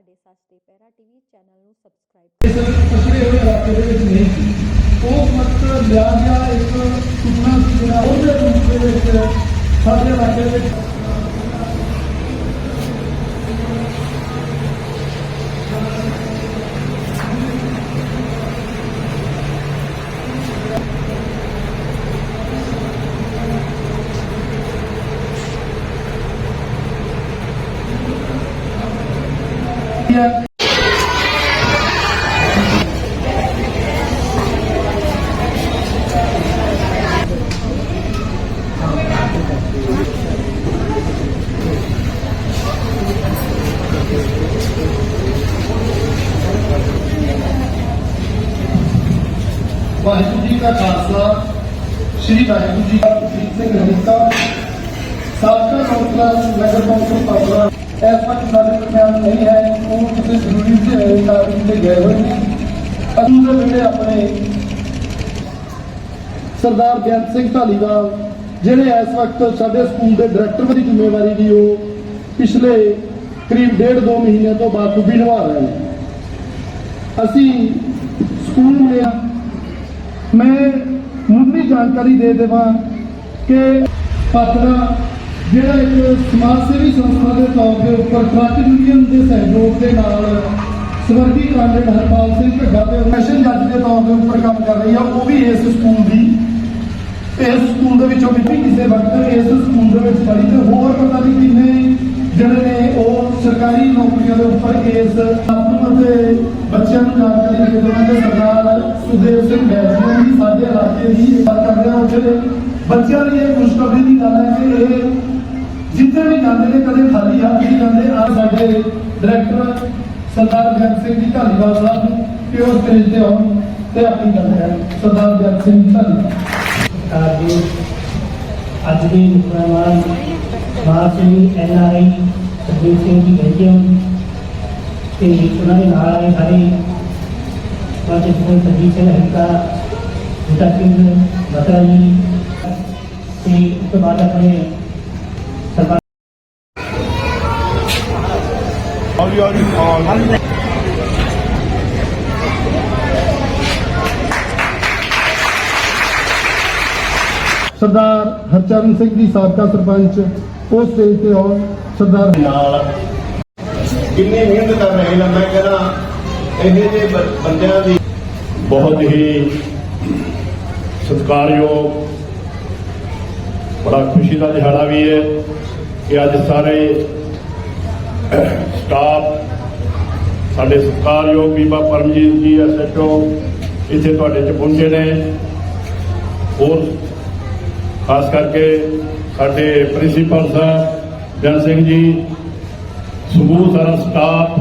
ਸਾਡੇ ਸੱਚ ਦੇ ਪਹਿਰਾ ਟੀਵੀ ਚੈਨਲ ਨੂੰ ਸਬਸਕ੍ਰਾਈਬ ਇਸ ਹੋਏ ਇਲਾਕੇ ਦੇ ਵਿੱਚ ਨਹੀਂ। ਸੀ ਉਹ ਮਤ ਲਿਆ ਗਿਆ ਇੱਕ ਸੁਪਨਾ ਸੀ ਜਿਹੜਾ ਉਹਦੇ ਰੂਪ ਦੇ ਵਿੱਚ ਸਾਡੇ ਇਲਾਕੇ ਦੇ ਵਿੱਚ ਵਾਹਿਗੁਰੂ ਇਸ ਵਕਤ ਸਾਡੇ ਦਰਮਿਆਨ ਨਹੀਂ ਹੈ, ਉਹ ਕਿਸੇ ਜ਼ਰੂਰੀ ਕਾਰਨ ਤੇ ਗਏ ਹੋਏ ਨੇ। ਅਸੀਂ ਦੇ ਜਿਹੜੇ ਆਪਣੇ ਸਰਦਾਰ ਬੇਅੰਤ ਸਿੰਘ ਢਾਲੀਵਾਲ, ਜਿਹੜੇ ਇਸ ਵਕਤ ਸਾਡੇ ਸਕੂਲ ਦੇ ਡਾਇਰੈਕਟਰ ਦੀ ਜ਼ਿੰਮੇਵਾਰੀ ਦੀ ਉਹ ਪਿਛਲੇ ਕਰੀਬ ਡੇਢ ਦੋ ਮਹੀਨੇ ਤੋਂ ਬਾਖੂਬੀ ਨਿਭਾ ਰਹੇ ਨੇ। ਅਸੀਂ ਸਕੂਲ ਦੇ ਮੈਂ ਮੁੱਢਲੀ ਜਾਣਕਾਰੀ ਦੇ ਦੇਵਾਂ ਕਿ ਪਾਤੜਾ ਜਿਹੜਾ ਇੱਕ ਸਮਾਜ ਸੇਵੀ ਸੰਸਥਾ ਦੇ ਤੌਰ ਦੇ ਉੱਪਰ ਟਰੱਕ ਯੂਨੀਅਨ ਦੇ ਸਹਿਯੋਗ ਦੇ ਨਾਲ ਸਵਰਗੀ ਕਾਂਡਿਡ ਹਰਪਾਲ ਸਿੰਘ ਢੱਗਾ ਤੇ ਸੈਸ਼ਨ ਜੱਜ ਦੇ ਤੌਰ ਦੇ ਉੱਪਰ ਕੰਮ ਕਰ ਰਹੀ ਆ, ਉਹ ਵੀ ਇਸ ਸਕੂਲ ਦੀ, ਇਸ ਸਕੂਲ ਦੇ ਵਿੱਚੋਂ ਵੀ ਕਿਸੇ ਵਕਤ ਇਸ ਸਕੂਲ ਦੇ ਵਿੱਚ ਪੜ੍ਹੀ ਤੇ ਹੋਰ ਪਤਾ ਨਹੀਂ ਕਿੰਨੇ ਜਿਹੜੇ ਨੇ ਉਹ ਸਰਕਾਰੀ ਨੌਕਰੀਆਂ ਦੇ ਉੱਪਰ ਇਸ ਆਪਨੂੰ ਅਤੇ ਬੱਚਿਆਂ ਨੂੰ ਜਾਣਕਾਰੀ ਦੇ ਦੇਣਾ ਕਿ ਸਰਦਾਰ ਸੁਦੇਵ ਸਿੰਘ ਬੈਜੂ ਵੀ ਸਾਡੇ ਇਲਾਕੇ ਦੀ ਗੱਲ ਕਰਦੇ ਆ, ਉੱਥੇ ਬੱਚਿਆਂ ਲਈ ਇਹ ਖੁਸ਼ਖਬਰੀ ਦੀ ਗੱਲ ਹੈ ਕਿ ਇਹ ਜਿੱਥੇ ਵੀ ਜਾਂਦੇ ਨੇ ਕਦੇ ਖਾਲੀ ਹੱਥ ਨਹੀਂ ਜਾਂਦੇ ਆ ਸਾਡੇ ਡਾਇਰੈਕਟਰ ਸਰਦਾਰ ਜਗਤ ਸਿੰਘ ਜੀ ਧਾਲੀਵਾਲ ਸਾਹਿਬ ਨੂੰ ਕਿ ਉਹ ਸਟੇਜ ਤੇ ਆਉਣ ਤੇ ਆਪਣੀ ਗੱਲ ਹੈ ਸਰਦਾਰ ਜਗਤ ਸਿੰਘ ਜੀ ਧਾਲੀਵਾਲ ਸਰਕਾਰ ਦੀ ਅੱਜ ਦੀ ਮੁਕਰਮਾਨ Maan Singh N R I Sarbir Singh ji ਬੈਠੇ ਤੇ ਉਹਨਾਂ ਦੇ ਨਾਲ ਆਏ ਸਾਰੇ ਪਾਕਿਸਤਾਨ ਸਰਬੀਰ ਸਿੰਘ ਹਲਕਾ ਬੂਟਾ ਸਿੰਘ ਬਤਰਾ ਜੀ ਤੇ ਉਸ ਤੋਂ ਬਾਅਦ ਆਪਣੇ ਸਰਦਾਰ ਹਰਚਰਨ ਸਿੰਘ ਜੀ, ਸਾਬਕਾ ਸਰਪੰਚ, ਉਸ ਸਟੇਜ ਤੇ ਆਉਣ ਸਰਦਾਰ ਨਾਲ। ਕਿੰਨੀ ਮਿਹਨਤ ਕਰ ਰਹੇ ਨੇ, ਮੈਂ ਕਹਿੰਦਾ, ਇਹ ਜਿਹੇ ਬੰਦਿਆਂ ਦੀ ਬਹੁਤ ਹੀ ਸਤਿਕਾਰਯੋਗ, ਬੜਾ ਖੁਸ਼ੀ ਦਾ ਦਿਹਾੜਾ ਵੀ ਹੈ ਕਿ ਅੱਜ ਸਾਰੇ ਸਟਾਫ ਸਾਡੇ ਸਤਿਕਾਰਯੋਗ ਬੀਬਾ ਪਰਮਜੀਤ ਜੀ ਐਸਐਚਓ ਇੱਥੇ ਤੁਹਾਡੇ ਚ ਪਹੁੰਚੇ ਨੇ। ਹੋਰ ਖਾਸ ਕਰਕੇ ਸਾਡੇ ਪ੍ਰਿੰਸੀਪਲ ਸਾਹਿਬ ਜਨ ਸਿੰਘ ਜੀ ਸਮੂਹ ਸਾਰਾ ਸਟਾਫ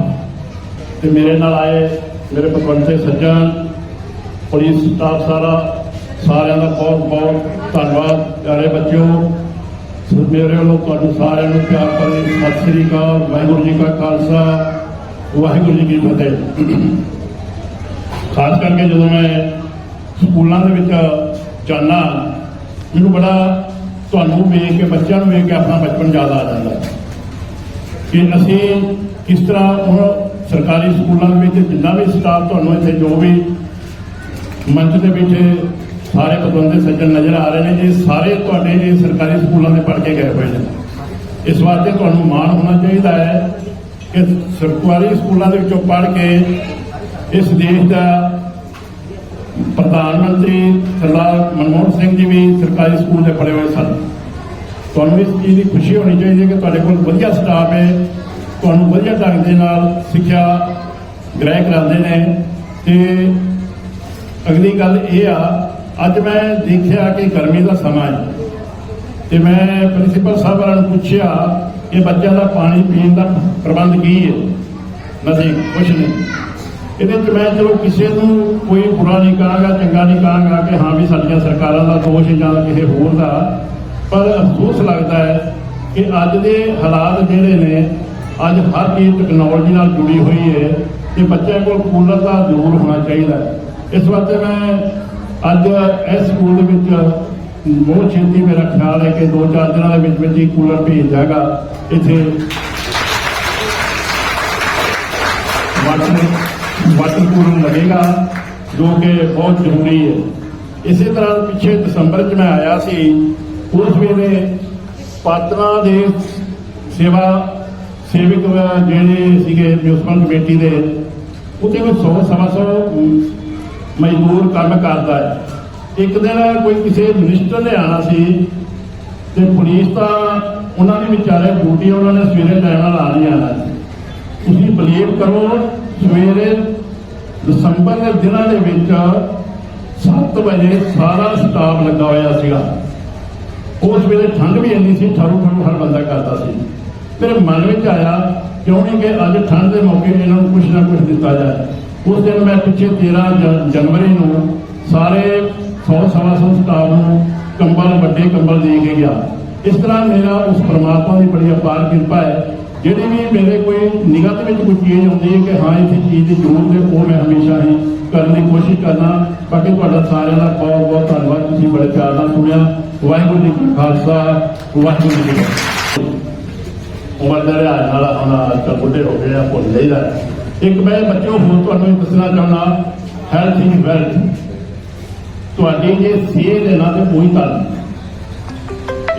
ਤੇ ਮੇਰੇ ਨਾਲ ਆਏ, ਮੇਰੇ ਪਤਵੰਤੇ ਸੱਜਣ, ਪੁਲਿਸ ਸਟਾਫ ਸਾਰਾ, ਸਾਰਿਆਂ ਦਾ ਬਹੁਤ ਬਹੁਤ ਧੰਨਵਾਦ। ਪਿਆਰੇ ਬੱਚਿਓ, ਮੇਰੇ ਵੱਲੋਂ ਤੁਹਾਨੂੰ ਸਾਰਿਆਂ ਨੂੰ ਪਿਆਰ ਭਰੀ ਸਤਿ ਸ੍ਰੀ ਅਕਾਲ, ਵਾਹਿਗੁਰੂ ਜੀ ਕਾ ਖਾਲਸਾ। ਵਾਹਿਗੁਰੂ ਜੀ ਕੀ ਫਤਿਹ। ਖਾਸ ਕਰਕੇ ਜਦੋਂ ਮੈਂ ਸਕੂਲਾਂ ਦੇ ਵਿੱਚ ਜਾਣਾ ਮੈਨੂੰ ਬੜਾ ਤੁਹਾਨੂੰ ਵੇਖ ਕੇ, ਬੱਚਿਆਂ ਨੂੰ ਵੇਖ ਕੇ ਆਪਣਾ ਬਚਪਨ ਯਾਦ ਆ ਜਾਂਦਾ ਕਿ ਅਸੀਂ ਕਿਸ ਤਰ੍ਹਾਂ ਹੁਣ ਸਰਕਾਰੀ ਸਕੂਲਾਂ ਦੇ ਵਿੱਚ ਜਿੰਨਾ ਵੀ ਸਟਾਫ ਤੁਹਾਨੂੰ ਇੱਥੇ ਜੋ ਵੀ ਮੰਚ ਦੇ ਵਿੱਚ ਸਾਰੇ ਪਤਵੰਤੇ ਸੱਜਣ ਨਜ਼ਰ ਆ ਰਹੇ ਨੇ ਜੀ ਸਾਰੇ ਤੁਹਾਡੇ ਇਹ ਸਰਕਾਰੀ ਸਕੂਲਾਂ ਦੇ ਪੜ੍ਹ ਕੇ ਗਏ ਹੋਏ ਨੇ। ਇਸ ਵਾਸਤੇ ਤੁਹਾਨੂੰ ਮਾਣ ਹੋਣਾ ਚਾਹੀਦਾ ਹੈ ਕਿ ਸਰਕਾਰੀ ਸਕੂਲਾਂ ਦੇ ਵਿੱਚੋਂ ਪੜ੍ਹ ਕੇ ਇਸ ਦੇਸ਼ ਦਾ ਪ੍ਰਧਾਨ ਮੰਤਰੀ ਸਰਦਾਰ ਮਨਮੋਹਨ ਸਿੰਘ ਜੀ ਵੀ ਸਰਕਾਰੀ ਸਕੂਲ ਦੇ ਪੜ੍ਹੇ ਹੋਏ ਸਨ। ਤੁਹਾਨੂੰ ਇਸ ਚੀਜ਼ ਦੀ ਖੁਸ਼ੀ ਹੋਣੀ ਚਾਹੀਦੀ ਹੈ ਕਿ ਤੁਹਾਡੇ ਕੋਲ ਵਧੀਆ ਸਟਾਫ ਹੈ, ਤੁਹਾਨੂੰ ਵਧੀਆ ਢੰਗ ਦੇ ਨਾਲ ਸਿੱਖਿਆ ਗ੍ਰਹਿ ਕਰਾਉਂਦੇ ਨੇ ਤੇ ਅਗਲੀ ਗੱਲ ਇਹ ਆ, ਅੱਜ ਮੈਂ ਦੇਖਿਆ ਕਿ ਗਰਮੀ ਦਾ ਸਮਾਂ ਹੈ ਤੇ ਮੈਂ ਪ੍ਰਿੰਸੀਪਲ ਸਾਹਿਬ ਵਾਲਿਆਂ ਨੂੰ ਪੁੱਛਿਆ ਕਿ ਬੱਚਿਆਂ ਦਾ ਪਾਣੀ ਪੀਣ ਦਾ ਪ੍ਰਬੰਧ ਕੀ ਹੈ? ਨਹੀਂ ਕੁਛ ਨਹੀਂ। ਇਹਦੇ ਚ ਮੈਂ ਚਲੋ ਕਿਸੇ ਨੂੰ ਕੋਈ ਬੁਰਾ ਨਹੀਂ ਕਹਾਂਗਾ, ਚੰਗਾ ਨਹੀਂ ਕਹਾਂਗਾ ਕਿ ਹਾਂ ਵੀ ਸਾਡੀਆਂ ਸਰਕਾਰਾਂ ਦਾ ਦੋਸ਼ ਹੈ ਜਾਂ ਕਿਸੇ ਹੋਰ ਦਾ। ਪਰ ਅਫਸੋਸ ਲੱਗਦਾ ਹੈ ਕਿ ਅੱਜ ਦੇ ਹਾਲਾਤ ਜਿਹੜੇ ਨੇ, ਅੱਜ ਹਰ ਚੀਜ਼ ਟੈਕਨੋਲੋਜੀ ਨਾਲ ਜੁੜੀ ਹੋਈ ਹੈ ਤੇ ਬੱਚਿਆਂ ਕੋਲ ਕੂਲਰ ਦਾ ਜ਼ਰੂਰ ਹੋਣਾ ਚਾਹੀਦਾ ਇਸ ਵਾਸਤੇ ਮੈਂ ਅੱਜ ਇਸ ਸਕੂਲ ਦੇ ਵਿੱਚ ਬਹੁਤ ਛੇਤੀ ਮੇਰਾ ਖਿਆਲ ਹੈ ਕਿ ਦੋ ਚਾਰ ਦਿਨਾਂ ਦੇ ਵਿੱਚ ਵਿੱਚ ਹੀ ਕੂਲਰ ਭੇਜ ਜਾਏਗਾ ਇੱਥੇ ਵਾਟਰ ਵਾਟਰ ਕੂਲਰ ਲੱਗੇਗਾ, ਜੋ ਕਿ ਬਹੁਤ ਜ਼ਰੂਰੀ ਹੈ। ਇਸੇ ਤਰ੍ਹਾਂ ਪਿੱਛੇ ਦਸੰਬਰ 'ਚ ਮੈਂ ਆਇਆ ਸੀ, ਉਸ ਵੇਲੇ ਪਾਤਰਾਂ ਦੇ ਸੇਵਾ ਸੇਵਕ ਜਿਹੜੇ ਸੀਗੇ ਮਿਊਨਿਸਪਲ ਕਮੇਟੀ ਦੇ ਉਹਦੇ ਵਿੱਚ 100 ਸਵਾ ਸੌ ਮਜ਼ਦੂਰ ਕੰਮ ਕਰਦਾ ਹੈ। ਇੱਕ ਦਿਨ ਕੋਈ ਕਿਸੇ ਮਿਨਿਸਟਰ ਨੇ ਆਣਾ ਸੀ ਤੇ ਪੁਲਿਸ ਤਾਂ ਉਹਨਾਂ ਦੀ ਵਿਚਾਰੇ ਡਿਊਟੀ ਉਹਨਾਂ ਨੇ ਸਵੇਰੇ ਟਾਈਮ ਨਾਲ ਆ ਨਹੀਂ ਆਣਾ ਤੁਸੀਂ ਬਲੀਵ ਕਰੋ, ਸਵੇਰੇ ਦਸੰਬਰ ਦੇ ਦਿਨਾਂ ਦੇ ਵਿੱਚ 7 ਵਜੇ ਸਾਰਾ ਸਟਾਫ ਲੱਗਾ ਹੋਇਆ ਸੀਗਾ। ਉਸ ਵੇਲੇ ਠੰਡ ਵੀ ਇੰਨੀ ਸੀ, ਠਰੂ ਠਰੂ ਹਰ ਬੰਦਾ ਕਰਦਾ ਸੀ। ਫਿਰ ਮਨ ਵਿੱਚ ਆਇਆ, ਕਿਉਂ ਨਹੀਂ ਕਿ ਅੱਜ ਠੰਡ ਦੇ ਮੌਕੇ ਇਹਨਾਂ ਨੂੰ ਕੁਝ ਨਾ ਕੁਝ ਦਿੱਤਾ ਜਾਏ। ਉਸ ਦਿਨ ਮੈਂ ਪਿੱਛੇ 13 ਜ- ਜਨਵਰੀ ਨੂੰ ਸਾਰੇ 100 ਸਵਾ ਸੌ ਸਟਾਫ ਨੂੰ ਕੰਬਲ, ਵੱਡੇ ਕੰਬਲ ਦੇ ਕੇ ਗਿਆ। ਇਸ ਤਰ੍ਹਾਂ ਮੇਰਾ ਉਸ ਪਰਮਾਤਮਾ ਦੀ ਬੜੀ ਅਪਾਰ ਕਿਰਪਾ ਹੈ। ਜਿਹੜੀ ਵੀ ਮੇਰੇ ਕੋਈ ਨਿਗਾਹ ਦੇ ਵਿੱਚ ਕੋਈ ਚੀਜ਼ ਆਉਂਦੀ ਹੈ ਕਿ ਹਾਂ ਇਸ ਚੀਜ਼ ਦੀ ਜ਼ਰੂਰਤ ਹੈ, ਉਹ ਮੈਂ ਹਮੇਸ਼ਾ ਹੀ ਕਰਨ ਦੀ ਕੋਸ਼ਿਸ਼ ਕਰਨਾ ਬਾਕੀ ਤੁਹਾਡਾ ਸਾਰਿਆਂ ਦਾ ਬਹੁਤ ਬਹੁਤ ਧੰਨਵਾਦ। ਤੁਸੀਂ ਬੜੇ ਪਿਆਰ ਨਾਲ ਸੁਣਿਆ। ਵਾਹਿਗੁਰੂ ਜੀ ਕਾ ਖਾਲਸਾ, ਵਾਹਿਗੁਰੂ ਜੀ ਕੀ ਉਮਰ ਦੇ ਲਿਹਾਜ਼ ਨਾਲ ਹੁਣ ਅੱਜ ਕੱਲ੍ਹ ਬੁੱਢੇ ਹੋ ਗਏ ਆ, ਭੁੱਲ ਜਾਈਦਾ। ਹੈ। ਇੱਕ ਮੈਂ ਬੱਚਿਓ, ਹੋਰ ਤੁਹਾਨੂੰ ਦੱਸਣਾ ਚਾਹੁੰਦਾ। ਹੈਲਥ ਇਜ਼ ਵੈਲਥ ਤੁਹਾਡੀ ਜੇ ਸਿਹਤ ਹੈ ਨਾ ਤੇ ਕੋਈ ਧਨ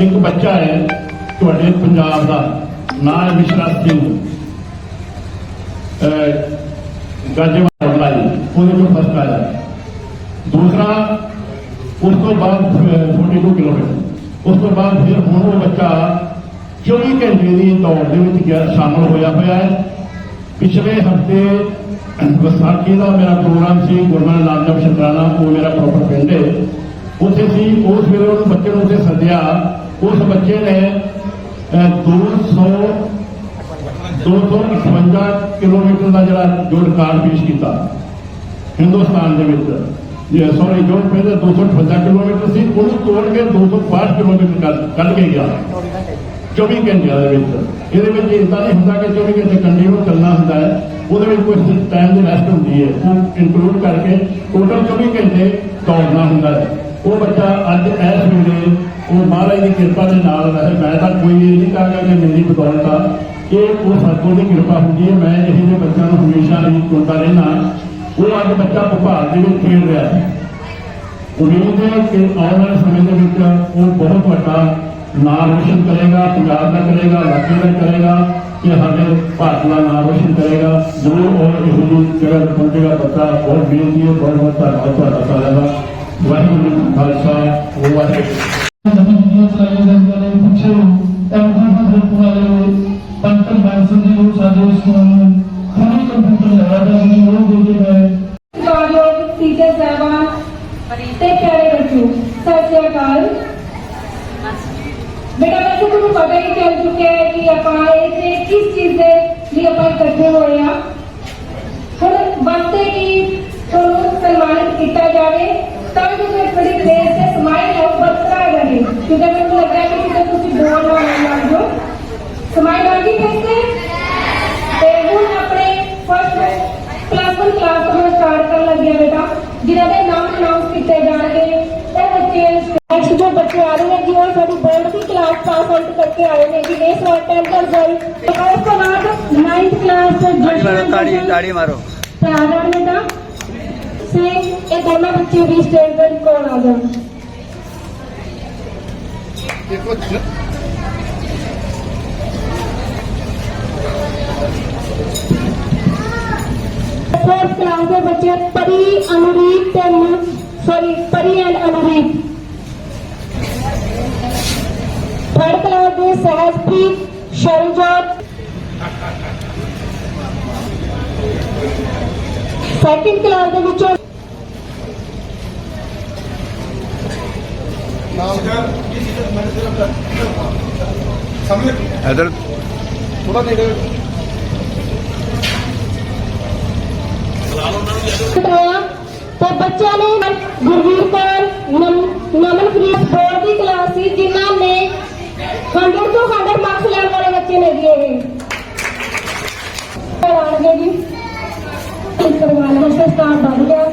ਇੱਕ ਬੱਚਾ ਹੈ ਤੁਹਾਡੇ ਪੰਜਾਬ ਦਾ ਨਾਮ ਹੈ ਮਿਸ਼ਰਾ ਸਿੰਘ। ਗੱਜਵਾਲ ਲਾਈ ਉਹਦੇ ਕੋਲ ਫਸਟ ਆਇਆ। ਦੂਸਰਾ ਉਸ ਤੋਂ ਬਾਅਦ ਅਹ, 42 ਕਿਲੋਮੀਟਰ ਉਸ ਤੋਂ ਬਾਅਦ ਫਿਰ ਹੁਣ ਉਹ ਬੱਚਾ 24 ਘੰਟੇ ਦੀ ਦੌੜ ਦੇ ਵਿੱਚ ਗਿਆ ਸ਼ਾਮਲ ਹੋਇਆ ਹੋਇਆ ਹੈ। ਪਿਛਲੇ ਹਫ਼ਤੇ ਵਿਸਾਖੀ ਦਾ ਮੇਰਾ ਪ੍ਰੋਗਰਾਮ ਸੀ ਗੁਰਮਨ ਨਾਨਕ ਸ਼ਤਰਾਣਾ ਉਹ ਮੇਰਾ ਪ੍ਰੋਪਰ ਪਿੰਡ ਹੈ। ਉੱਥੇ ਸੀ ਉਸ ਵੇਲੇ ਉਹਨੂੰ ਬੱਚੇ ਨੂੰ ਉੱਥੇ ਸੱਦਿਆ। ਉਸ ਬੱਚੇ ਨੇ ਅਹ, 200 255 ਕਿਲੋਮੀਟਰ ਦਾ ਜਿਹੜਾ ਜੋ ਰਿਕਾਰਡ ਪੇਸ਼ ਕੀਤਾ ਹਿੰਦੁਸਤਾਨ ਦੇ ਵਿੱਚ। ਇਹ ਸੌਰੀ ਜੋ ਪਹਿਲੇ 258 ਕਿਲੋਮੀਟਰ ਸੀ ਉਹਨੂੰ ਤੋੜ ਕੇ 262 ਕਿਲੋਮੀਟਰ ਕਰ- ਕੱਢ ਕੇ ਗਿਆ। 24 ਘੰਟਿਆਂ ਦੇ ਵਿੱਚ। ਇਹਦੇ ਵਿੱਚ ਇਦਾਂ ਨਹੀਂ ਹੁੰਦਾ ਕਿ 24 ਘੰਟੇ ਕੰਟੀਨਿਊ ਚੱਲਣਾ ਹੁੰਦਾ ਹੈ। ਉਹਦੇ ਵਿੱਚ ਕੁਝ ਟਾਈਮ ਦੀ ਰੈਸਟ ਹੁੰਦੀ ਹੈ। ਉਹ ਇਨਕਲੂਡ ਕਰਕੇ ਟੋਟਲ 24 ਘੰਟੇ ਦੌੜਨਾ ਹੁੰਦਾ ਹੈ। ਉਹ ਬੱਚਾ ਅੱਜ ਇਸ ਵੇਲੇ ਉਹ ਮਹਾਰਾਜ ਦੀ ਕਿਰਪਾ ਦੇ ਨਾਲ ਹੈ ਮੈਂ ਤਾਂ ਕੋਈ ਇਹ ਨਹੀਂ ਕਹਾਂਗਾ ਕਿ ਮੇਰੀ ਬਦੌਲਤ ਆ ਇਹ ਉਹ ਸਤਿਗੁਰ ਦੀ ਕਿਰਪਾ ਹੁੰਦੀ ਹੈ। ਮੈਂ ਇਹੋ ਜਿਹੇ ਬੱਚਿਆਂ ਨੂੰ ਹਮੇਸ਼ਾ ਹੀ ਚੁਣਦਾ ਰਹਿਣਾ ਉਹ ਅੱਜ ਬੱਚਾ ਭੋਪਾਲ ਦੇ ਵਿੱਚ ਖੇਡ ਰਿਹਾ ਹੈ। ਉਮੀਦ ਹੈ ਕਿ ਆਉਣ ਵਾਲੇ ਸਮੇਂ ਦੇ ਵਿੱਚ ਉਹ ਬਹੁਤ ਵੱਡਾ ਨਾਮ ਰੋਸ਼ਨ ਕਰੇਗਾ, ਪੰਜਾਬ ਦਾ ਕਰੇਗਾ ਇਲਾਕੇ ਦਾ ਕਰੇਗਾ। ਕਿ ਸਾਡੇ ਭਾਰਤ ਦਾ ਨਾਮ ਰੋਸ਼ਨ ਕਰੇਗਾ ਜ਼ਰੂਰ ਉਹ ਇਹੋ ਜਿਹੀ ਜਗ੍ਹਾ ਤੇ ਪਹੁੰਚੇਗਾ ਬੱਚਾ ਬਹੁਤ ਬੇਨਤੀ ਹੈ ਬਹੁਤ ਬਹੁਤ ਧੰਨਵਾਦ ਤੁਹਾਡਾ ਸਾਰਿਆਂ ਦਾ ਵਾਹਿਗੁਰੂ ਜੀ ਕਾ ਖਾਲਸਾ ਵਾਹਿਗੁਰੂ ਕਾਰਯੋਗ ਟੀਚਰ ਸਾਹਿਬਾਨ ਤੇ ਪਿਆਰੇ ਬੱਚਿਓ ਸਤਿ ਸ਼੍ਰੀ ਅਕਾਲ ਬੇਟਾ ਵੈਸੇ ਤੁਹਾਨੂੰ ਪਤਾ ਹੀ ਚੱਲ ਚੁੱਕਿਆ ਹੈ ਕਿ ਆਪਾਂ ਇੱਥੇ ਕਿਸ ਚੀਜ਼ ਦੇ ਲਈ ਆਪਾਂ ਇਕੱਠੇ ਹੋਏ ਆ ਹੁਣ ਵਾਸਤੇ ਕਿ ਤੁਹਾਨੂੰ ਸਨਮਾਨਿਤ ਕੀਤਾ ਜਾਵੇ, ਤਾਂ ਜੋ ਫਿਰ ਤੁਹਾਡੀ ਫੇਸ ਤੇ ਸਮਾਈਲ ਹੈ ਉਹ ਬਰਕਰਾਰ ਰਹੇ ਕਿਉਂਕਿ ਮੈਨੂੰ ਲੱਗਦਾ ਹੈ ਕਿ ਕਿਤੇ ਤੁਸੀਂ ਬੋਲ ਨਾ ਲੱਗ ਜਾਓ। ਸਮਾਈਲ ਆ ਗਈ ਫੇਸ ਤੇ ਤੇ ਹੁਣ ਆਪਣੇ ਫਸਟ ਕਲਾਸ 1 ਕਲਾਸ ਤੋਂ ਸਟਾਰਟ ਕਰਨ ਲੱਗੇ ਹਾਂ ਬੇਟਾ, ਜਿਨ੍ਹਾਂ ਦੇ ਨਾਮ ਅਨਾਉਂਸ ਕੀਤੇ ਜਾਣਗੇ। ਬੱਚੇ ਨੈਕਸਟ ਜੋ ਬੱਚੇ ਆ ਰਹੇ ਨੇ ਜੀ ਉਹ ਸਾਡੀ ਬੋਰਡ ਦੀ ਕਲਾਸ ਪਾਸ ਆਊਟ ਕਰਕੇ ਆਏ ਨੇ ਜੀ। ਇਸ ਵਾਰ 10th ਰਿਜ਼ਲਟ ਉਸ ਤੋਂ ਬਾਅਦ 9th ਕਲਾਸ ਜਸ਼ਨ ਤਾੜੀ ਤਾੜੀ ਮਾਰੋ। ਤੇ ਆ ਜਾਣ ਬੇਟਾ ਸੇ ਇਹ ਦੋਨੋਂ ਬੱਚੇ ਵੀ ਸਟੇਜ ਤੇ ਕੋਲ ਆ ਜਾਣ। ਫੋਰਥ ਕਲਾਸ ਦੇ ਬੱਚੇ ਪਰੀ ਅਨੁਰੀਤ ਤੇ ਸੌਰੀ ਪਰੀ ਐਂਡ ਅਨੁਰੀਤ ਥਰਡ ਕਲਾਸ ਦੇ ਸਹਿਜਪ੍ਰੀਤ ਸ਼ਰਨਜੋਤ ਸੈਕਿੰਡ ਕਲਾਸ ਦੇ ਵਿੱਚੋਂ ਇਧਰ ਹੋਇਆ ਤੇ ਬੱਚਿਆਂ ਨੇ ਗੁਰਵੀਰ ਕੌਰ, ਨਮ- ਨਮਨਪ੍ਰੀਤ ਬੋਰਡ ਦੀ ਕਲਾਸ ਸੀ, ਜਿਨ੍ਹਾਂ ਨੇ 100 ਤੋਂ 100 ਮਾਰਕਸ ਲੈਣ ਵਾਲੇ ਬੱਚੇ ਨੇ ਜੀ ਇਹ। ਆਣਗੇ ਜੀ ਕਰਵਾਉਣ ਵਾਸਤੇ ਸਟਾਫ ਵੱਧ ਗਿਆ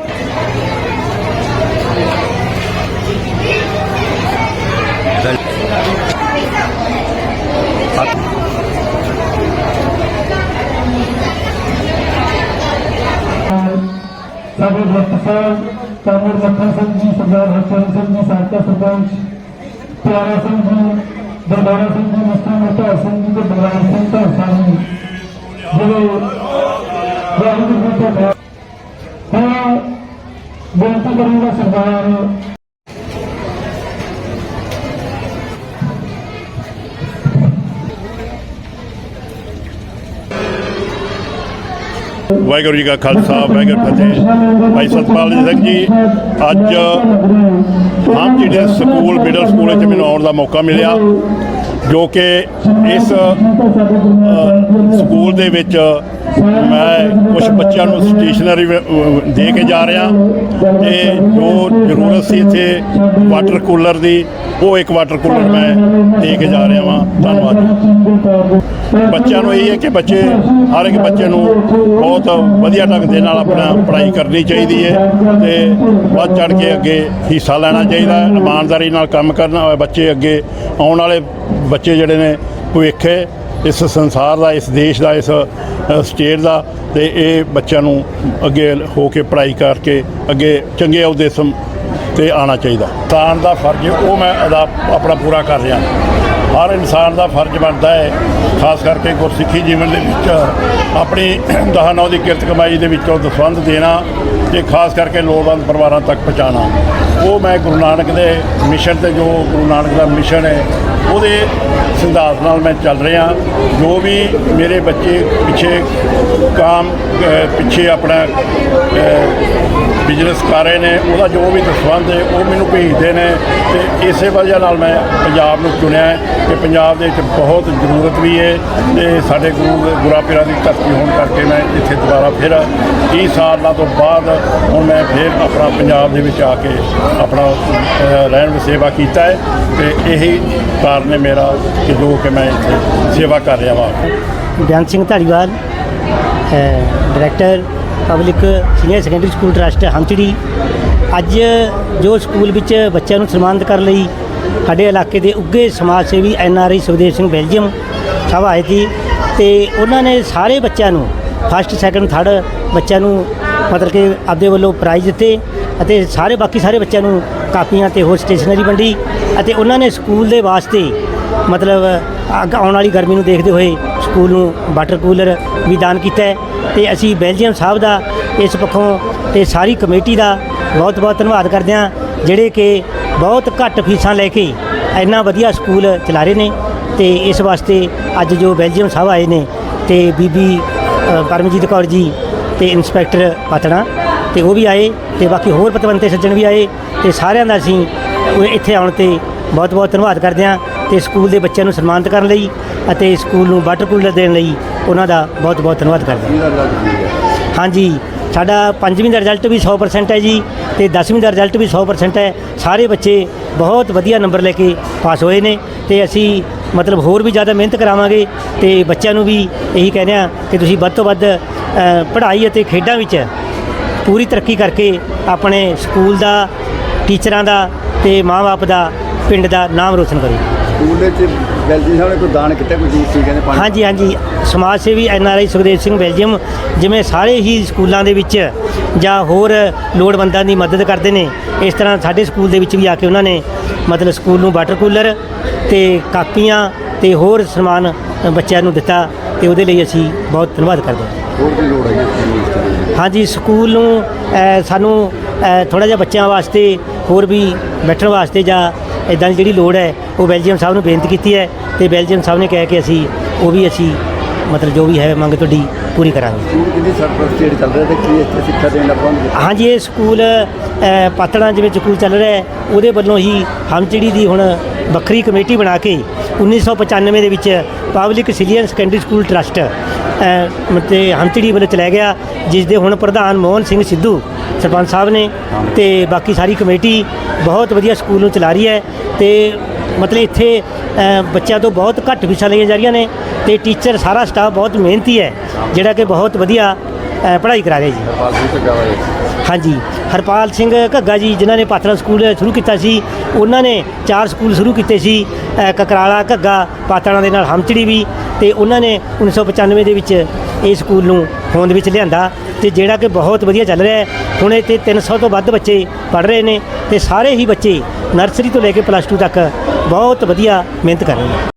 ਸਾਡੇ ਸਾਹਿਬ ਕਾਮਰ ਮੱਖਣ ਸਿੰਘ ਜੀ, ਸਰਦਾਰ ਹਰਚਰਨ ਸਿੰਘ ਜੀ, ਸਾਬਕਾ ਸਰਪੰਚ, ਪਿਆਰਾ ਸਿੰਘ ਜੀ, ਦਰਬਾਰਾ ਸਿੰਘ ਜੀ ਮਸਤਾਨ ਮਤਾ ਸਿੰਘ ਜੀ ਤੇ ਬਲਰਾਮ ਸਿੰਘ ਢਾਂਸਾ ਜੀ। ਜਿਹੜੇ ਵਾਹਿਗੁਰੂ ਜੀ ਦਾ ਬੇਨਤੀ ਕਰੂੰਗਾ ਸਰਦਾਰ ਵਾਹਿਗੁਰੂ ਜੀ ਕਾ ਖਾਲਸਾ, ਵਾਹਿਗੁਰੂ ਫਤਿਹ। ਭਾਈ ਸਤਪਾਲ ਸਿੰਘ ਜੀ, ਅੱਜ ਆਮ ਜਿਹੜੇ ਸਕੂਲ ਮਿਡਲ ਸਕੂਲ ਵਿੱਚ ਮੈਨੂੰ ਆਉਣ ਦਾ ਮੌਕਾ ਮਿਲਿਆ, ਜੋ ਕਿ ਇਸ ਸਕੂਲ ਦੇ ਵਿੱਚ ਮੈਂ ਕੁਝ ਬੱਚਿਆਂ ਨੂੰ ਸਟੇਸ਼ਨਰੀ ਦੇ ਕੇ ਜਾ ਰਿਹਾ। ਤੇ ਜੋ ਜ਼ਰੂਰਤ ਸੀ ਇੱਥੇ ਵਾਟਰ ਕੂਲਰ ਦੀ, ਉਹ ਇੱਕ ਵਾਟਰ ਕੂਲਰ ਮੈਂ ਦੇ ਕੇ ਜਾ ਰਿਹਾ ਵਾਂ। ਧੰਨਵਾਦ ਬੱਚਿਆਂ ਨੂੰ ਇਹ ਹੈ ਕਿ ਬੱਚੇ, ਹਰ ਇੱਕ ਬੱਚੇ ਨੂੰ ਬਹੁਤ ਵਧੀਆ ਢੰਗ ਦੇ ਨਾਲ ਆਪਣਾ ਪੜ੍ਹਾਈ ਕਰਨੀ ਚਾਹੀਦੀ ਹੈ ਤੇ ਵੱਧ ਚੜ ਕੇ ਅੱਗੇ ਹਿੱਸਾ ਲੈਣਾ ਚਾਹੀਦਾ ਹੈ, ਇਮਾਨਦਾਰੀ ਨਾਲ ਕੰਮ ਕਰਨਾ ਹੋਵੇ ਬੱਚੇ ਅੱਗੇ ਆਉਣ ਵਾਲੇ ਬੱਚੇ ਜਿਹੜੇ ਨੇ ਭਵਿੱਖ ਇਸ ਸੰਸਾਰ ਦਾ, ਇਸ ਦੇਸ਼ ਦਾ, ਇਸ ਸਟੇਟ ਦਾ ਤੇ ਇਹ ਬੱਚਿਆਂ ਨੂੰ ਅੱਗੇ ਹੋ ਕੇ ਪੜ੍ਹਾਈ ਕਰਕੇ ਅੱਗੇ ਚੰਗੇ ਅਹੁਦੇ ਸਮ ਤੇ ਆਉਣਾ ਚਾਹੀਦਾ। ਇਨਸਾਨ ਦਾ ਫਰਜ਼ ਉਹ ਮੈਂ ਅਦਾ, ਆਪਣਾ ਪੂਰਾ ਕਰ ਰਿਹਾ। ਹਰ ਇਨਸਾਨ ਦਾ ਫਰਜ਼ ਬਣਦਾ ਹੈ, ਖਾਸ ਕਰਕੇ ਗੁਰਸਿੱਖੀ ਜੀਵਨ ਦੇ ਵਿੱਚ ਆਪਣੀ ਦਹਾਨੌ ਦੀ ਕਿਰਤ ਕਮਾਈ ਦੇ ਵਿੱਚੋਂ ਦਸਵੰਧ ਦੇਣਾ ਤੇ ਖਾਸ ਕਰਕੇ ਲੋੜਵੰਦ ਪਰਿਵਾਰਾਂ ਤੱਕ ਪਹੁੰਚਾਉਣਾ। ਉਹ ਮੈਂ ਗੁਰੂ ਨਾਨਕ ਦੇ ਮਿਸ਼ਨ ਤੇ ਜੋ ਗੁਰੂ ਨਾਨਕ ਦਾ ਮਿਸ਼ਨ ਹੈ ਉਹਦੇ ਸਿਧਾਂਤ ਨਾਲ ਮੈਂ ਚੱਲ ਰਿਹਾ। ਜੋ ਵੀ ਮੇਰੇ ਬੱਚੇ ਪਿੱਛੇ ਕਾਮ ਪਿੱਛੇ ਆਪਣਾ ਬਿਜ਼ਨਸ ਕਰ ਰਹੇ ਨੇ ਉਹਦਾ ਜੋ ਵੀ ਦਸਵੰਧ ਹੈ ਉਹ ਮੈਨੂੰ ਭੇਜਦੇ ਨੇ ਤੇ ਇਸੇ ਵਜ੍ਹਾ ਨਾਲ ਮੈਂ ਪੰਜਾਬ ਨੂੰ ਚੁਣਿਆ ਹੈ ਕਿ ਪੰਜਾਬ ਦੇ ਵਿੱਚ ਬਹੁਤ ਜ਼ਰੂਰਤ ਵੀ ਹੈ ਤੇ ਸਾਡੇ ਗੁਰੂ ਦੇ ਗੁਰਾਂ ਪੀਰਾਂ ਦੀ ਧਰਤੀ ਹੋਣ ਕਰਕੇ ਮੈਂ ਇੱਥੇ ਦੁਬਾਰਾ ਫਿਰ 30 ਸਾਲਾਂ ਤੋਂ ਬਾਅਦ ਹੁਣ ਮੈਂ ਫਿਰ ਆਪਣਾ ਪੰਜਾਬ ਦੇ ਵਿੱਚ ਆ ਕੇ ਆਪਣਾ ਅ, ਰਹਿਣ ਵਸੇਵਾ ਕੀਤਾ ਹੈ ਤੇ ਇਹੀ ਕਾਰਨ ਹੈ ਮੇਰਾ ਕਿ ਜੋ ਕਿ ਮੈਂ ਇੱਥੇ ਸੇਵਾ ਕਰ ਰਿਹਾ ਹਾਂ ਬਿਆਨ Singh Dhaliwal director public senior secondary school trust Hanchri ਅੱਜ ਜੋ ਸਕੂਲ ਵਿੱਚ ਬੱਚਿਆਂ ਨੂੰ ਸਨਮਾਨਿਤ ਕਰਨ ਲਈ ਸਾਡੇ ਇਲਾਕੇ ਦੇ ਉੱਗੇ ਸਮਾਜ ਸੇਵੀ N R I Sukhdev Singh Belgium ਸਾਹਿਬ ਆਏ ਸੀ ਤੇ ਉਹਨਾਂ ਨੇ ਸਾਰੇ ਬੱਚਿਆਂ ਨੂੰ ਫਸਟ ਸੈਕੰਡ ਥਰਡ ਬੱਚਿਆਂ ਨੂੰ ਮਤਲਬ ਕਿ ਆਪਦੇ ਵੱਲੋਂ ਪ੍ਰਾਈਜ਼ ਦਿੱਤੇ ਅਤੇ ਸਾਰੇ ਬਾਕੀ ਸਾਰੇ ਬੱਚਿਆਂ ਨੂੰ ਕਾਪੀਆਂ ਤੇ ਹੋਰ ਸਟੇਸ਼ਨਰੀ ਵੰਡੀ ਅਤੇ ਉਹਨਾਂ ਨੇ ਸਕੂਲ ਦੇ ਵਾਸਤੇ ਮਤਲਬ ਅੱਗ ਆਉਣ ਵਾਲੀ ਗਰਮੀ ਨੂੰ ਦੇਖਦੇ ਹੋਏ ਸਕੂਲ ਨੂੰ ਵਾਟਰ ਕੂਲਰ ਵੀ ਦਾਨ ਕੀਤਾ ਹੈ ਤੇ ਅਸੀਂ ਬੈਲਜੀਅਮ ਸਾਹਿਬ ਦਾ, ਇਸ ਪੱਖੋਂ ਤੇ ਸਾਰੀ ਕਮੇਟੀ ਦਾ ਬਹੁਤ ਬਹੁਤ ਧੰਨਵਾਦ ਕਰਦੇ ਹਾਂ, ਜਿਹੜੇ ਕਿ ਬਹੁਤ ਘੱਟ ਫੀਸਾਂ ਲੈ ਕੇ ਇੰਨਾ ਵਧੀਆ ਸਕੂਲ ਚਲਾ ਰਹੇ ਨੇ ਤੇ ਇਸ ਵਾਸਤੇ ਅੱਜ ਜੋ ਬੈਲਜੀਅਮ ਸਾਹਿਬ ਆਏ ਨੇ ਤੇ ਬੀਬੀ ਪਰਮਜੀਤ ਕੌਰ ਜੀ ਤੇ ਇੰਸਪੈਕਟਰ ਪਤਣਾ ਤੇ ਉਹ ਵੀ ਆਏ ਤੇ ਬਾਕੀ ਹੋਰ ਪਤਵੰਤੇ ਸੱਜਣ ਵੀ ਆਏ। ਤੇ ਸਾਰਿਆਂ ਦਾ ਅਸੀਂ ਉਹ ਇੱਥੇ ਆਉਣ ਤੇ ਬਹੁਤ ਬਹੁਤ ਧੰਨਵਾਦ ਕਰਦੇ ਹਾਂ ਤੇ ਸਕੂਲ ਦੇ ਬੱਚਿਆਂ ਨੂੰ ਸਨਮਾਨਿਤ ਕਰਨ ਲਈ ਅਤੇ ਸਕੂਲ ਨੂੰ ਵਾਟਰ ਕੂਲਰ ਦੇਣ ਲਈ ਉਹਨਾਂ ਦਾ ਬਹੁਤ ਬਹੁਤ ਧੰਨਵਾਦ ਕਰਦੇ ਹਾਂ। ਹਾਂਜੀ, ਸਾਡਾ ਪੰਜਵੀਂ ਦਾ ਰਿਜ਼ਲਟ ਵੀ 100% ਹੈ ਜੀ ਤੇ 10ਵੀਂ ਦਾ ਰਿਜ਼ਲਟ ਵੀ 100% ਹੈ। ਸਾਰੇ ਬੱਚੇ ਬਹੁਤ ਵਧੀਆ ਨੰਬਰ ਲੈ ਕੇ ਪਾਸ ਹੋਏ ਨੇ ਤੇ ਅਸੀਂ ਮਤਲਬ ਹੋਰ ਵੀ ਜ਼ਿਆਦਾ ਮਿਹਨਤ ਕਰਾਵਾਂਗੇ ਤੇ ਬੱਚਿਆਂ ਨੂੰ ਵੀ ਇਹੀ ਕਹਿੰਦੇ ਆ ਕਿ ਤੁਸੀਂ ਵੱਧ ਤੋਂ ਵੱਧ ਪੜ੍ਹਾਈ ਅਤੇ ਖੇਡਾਂ ਵਿੱਚ ਪੂਰੀ ਤਰੱਕੀ ਕਰਕੇ ਆਪਣੇ ਸਕੂਲ ਦਾ ਟੀਚਰਾਂ ਦਾ ਤੇ ਮਾਂ-ਬਾਪ ਦਾ ਪਿੰਡ ਦਾ ਨਾਮ ਰੋਸ਼ਨ ਕਰੋ। ਸਕੂਲ ਦੇ ਵਿੱਚ ਵੈਲਜੀ ਸਾਹਿਬ ਨੇ ਕੋਈ ਦਾਨ ਕੀਤਾ ਕੋਈ ਚੀਜ਼ ਸੀ ਕਹਿੰਦੇ ਪਾਣੀ? ਹਾਂਜੀ ਹਾਂਜੀ। ਸਮਾਜ ਸੇਵੀ N R I Sukhdev Singh Belgium ਜਿਵੇਂ ਸਾਰੇ ਹੀ ਸਕੂਲਾਂ ਦੇ ਵਿੱਚ ਜਾਂ ਹੋਰ ਲੋੜਵੰਦਾਂ ਦੀ ਮਦਦ ਕਰਦੇ ਨੇ ਇਸ ਤਰ੍ਹਾਂ ਸਾਡੇ ਸਕੂਲ ਦੇ ਵਿੱਚ ਵੀ ਆ ਕੇ ਉਹਨਾਂ ਨੇ ਮਤਲਬ ਸਕੂਲ ਨੂੰ ਵਾਟਰ ਕੂਲਰ ਤੇ ਕਾਪੀਆਂ ਤੇ ਹੋਰ ਸਨਮਾਨ ਅ, ਬੱਚਿਆਂ ਨੂੰ ਦਿੱਤਾ ਤੇ ਉਹਦੇ ਲਈ ਅਸੀਂ ਬਹੁਤ ਧੰਨਵਾਦ ਕਰਦੇ ਹਾਂ। ਹੋਰ ਕੀ ਲੋੜ ਹੈ? ਹਾਂਜੀ ਸਕੂਲ ਨੂੰ ਸਾਨੂੰ ਥੋੜਾ ਜਿਹਾ ਬੱਚਿਆਂ ਵਾਸਤੇ ਹੋਰ ਵੀ ਬੈਠਣ ਵਾਸਤੇ ਜਾਂ ਇਦਾਂ ਦੀ ਜਿਹੜੀ ਲੋੜ ਹੈ ਉਹ ਬੈਲਜੀਅਮ ਸਾਹਿਬ ਨੂੰ ਬੇਨਤੀ ਕੀਤੀ ਹੈ ਤੇ ਬੈਲਜੀਅਮ ਸਾਹਿਬ ਨੇ ਕਿਹਾ ਕਿ ਅਸੀਂ ਉਹ ਵੀ ਅਸੀਂ ਮਤਲਬ ਜੋ ਵੀ ਹੈ ਮੰਗ ਤੁਹਾਡੀ ਪੂਰੀ ਕਰਾਂਗੇ। ਸਕੂਲ ਕਿੰਨੀ ਸਰਪ੍ਰਸਤੀ ਜਿਹੜੀ ਚੱਲ ਰਿਹਾ ਤੇ ਕੀ ਇੱਥੇ ਸਿੱਖਿਆ ਦੇਣ ਦਾ ਪ੍ਰਬੰਧ ਕੀਤਾ ਹਾਂਜੀ ਇਹ ਸਕੂਲ ਪਾਤੜਾਂ ਜਿਵੇਂ ਸਕੂਲ ਚੱਲ ਰਿਹਾ ਹੈ। ਉਹਦੇ ਵੱਲੋਂ ਹੀ ਹਮਚੜੀ ਦੀ ਹੁਣ ਵੱਖਰੀ ਕਮੇਟੀ ਬਣਾ ਕੇ 1995 ਦੇ ਵਿੱਚ ਪਬਲਿਕ ਸਿਲੀਅਨ ਸੈਕੰਡਰੀ ਸਕੂਲ ਟਰਸਟ ਤੇ ਹਮਚੜੀ ਵੱਲੋਂ ਚਲਾਇਆ ਗਿਆ ਜਿਸ ਦੇ ਹੁਣ ਪ੍ਰਧਾਨ ਮੋਹਨ ਸਿੰਘ ਸਿੱਧੂ ਸਰਪੰਚ ਸਾਹਿਬ ਨੇ ਤੇ ਬਾਕੀ ਸਾਰੀ ਕਮੇਟੀ ਬਹੁਤ ਵਧੀਆ ਸਕੂਲ ਨੂੰ ਚਲਾ ਰਹੀ ਹੈ ਤੇ ਮਤਲਬ ਇੱਥੇ ਬੱਚਿਆਂ ਤੋਂ ਬਹੁਤ ਘੱਟ ਫੀਸਾਂ ਲਈਆਂ ਜਾ ਰਹੀਆਂ ਨੇ ਤੇ ਟੀਚਰ ਸਾਰਾ ਸਟਾਫ ਬਹੁਤ ਮਿਹਨਤੀ ਹੈ ਜਿਹੜਾ ਕਿ ਬਹੁਤ ਵਧੀਆ ਪੜ੍ਹਾਈ ਕਰਾ ਰਿਹਾ ਜੀ। ਹਾਂਜੀ ਹਰਪਾਲ ਸਿੰਘ ਘੱਗਾ ਜੀ ਜਿਨ੍ਹਾਂ ਨੇ ਪਾਤਰਾ ਸਕੂਲ ਸ਼ੁਰੂ ਕੀਤਾ ਸੀ ਉਹਨਾਂ ਨੇ ਚਾਰ ਸਕੂਲ ਸ਼ੁਰੂ ਕੀਤੇ ਸੀ ਕਕਰਾਲਾ ਘੱਗਾ ਪਾਤੜਾ ਦੇ ਨਾਲ ਹਮਚੜੀ ਵੀ ਤੇ ਉਹਨਾਂ ਨੇ 1995 ਦੇ ਵਿੱਚ ਇਹ ਸਕੂਲ ਨੂੰ ਹੋਂਦ ਵਿੱਚ ਲਿਆਂਦਾ ਤੇ ਜਿਹੜਾ ਕਿ ਬਹੁਤ ਵਧੀਆ ਚੱਲ ਰਿਹਾ ਹੈ। ਹੁਣ ਇੱਥੇ 300 ਤੋਂ ਵੱਧ ਬੱਚੇ ਪੜ੍ਹ ਰਹੇ ਨੇ ਤੇ ਸਾਰੇ ਹੀ ਬੱਚੇ ਨਰਸਰੀ ਤੋਂ ਲੈ ਕੇ ਪਲੱਸ 2 ਤੱਕ ਬਹੁਤ ਵਧੀਆ ਮਿਹਨਤ ਕਰ ਰਹੇ ਨੇ।